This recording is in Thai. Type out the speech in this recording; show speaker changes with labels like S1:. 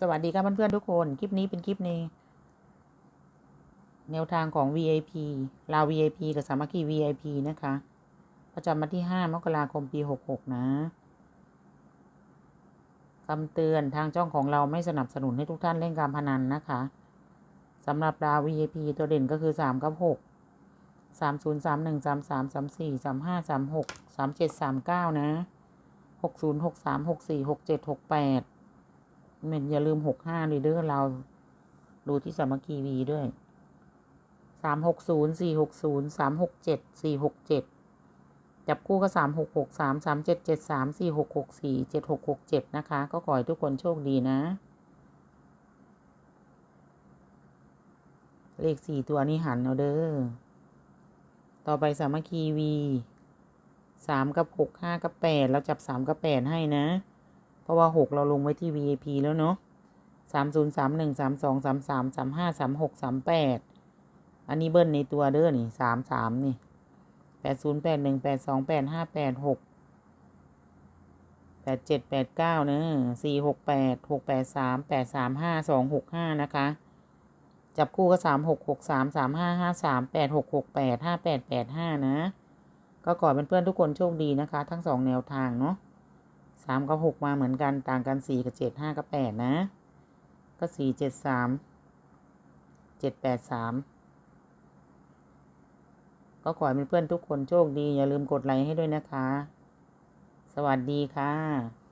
S1: สวัสดีครับเพื่อนๆทุกคน คลิปนี้เป็นคลิปในแนวทางของ VIP ลาว VIP กับสามัคคี VIP นะคะ ประจำวันที่ 5 มกราคมปี 66 นะคำเตือนทางจ้องของเราไม่สนับสนุนให้ทุกท่านเล่นการพนันนะคะสำหรับดาว VIP ตัวเด่นก็คือ 3 กับ 6 3 0 3 1 3 3 3 4 3 5 3 6 3 7 3 9 นะ 6 0 6 3 6 4 6 7 6 8 เมนอย่าลืมหกห้าเลยเด้อเราดูที่สามัคคีวีด้วยสามหกศูนย์สี่หกศูนย์สามหกเจ็ดสี่หกเจ็ดจับคู่ก็สามหกหกสามสามเจ็ดเจ็ดสามสี่หกหกสี่เจ็ดหกหกเจ็ดนะคะ ก็ขอให้ทุกคนโชคดีนะ เลขสี่ตัวนี้หันเอาเด้อ ต่อไปสามัคคีวีสามกับหกห้ากับแปดเราจับสามกับแปดให้นะ เพราะว่าหกเราลงไว้ที่ VIP แล้วเนาะสามศูนย์สามหนึ่งสามสองสามสามสามห้าสามหกสามแปดอันนี้เบิ้ลในตัวเด้อนี่สามสามนี่แปดศูนย์แปดหนึ่งแปดสองแปดห้าแปดหกแปดเจ็ดแปดเก้าเนอะสี่หกแปดหกแปดสามแปดสามห้าสองหกห้านะคะ จับคู่ก็สามหกหกสามสามห้าห้าสามแปดหกหกแปดห้าแปดแปดห้านะ ก็ขอเป็นเพื่อนทุกคนโชคดีนะคะ ทั้งสองแนวทางเนาะ สามกับหกมาเหมือนกันต่างกันสี่กับเจ็ดห้ากับแปดนะ ก็สี่เจ็ดสามเจ็ดแปดสามก็ขอให้เป็นเพื่อนทุกคนโชคดี อย่าลืมกดไลค์ให้ด้วยนะคะ สวัสดีค่ะ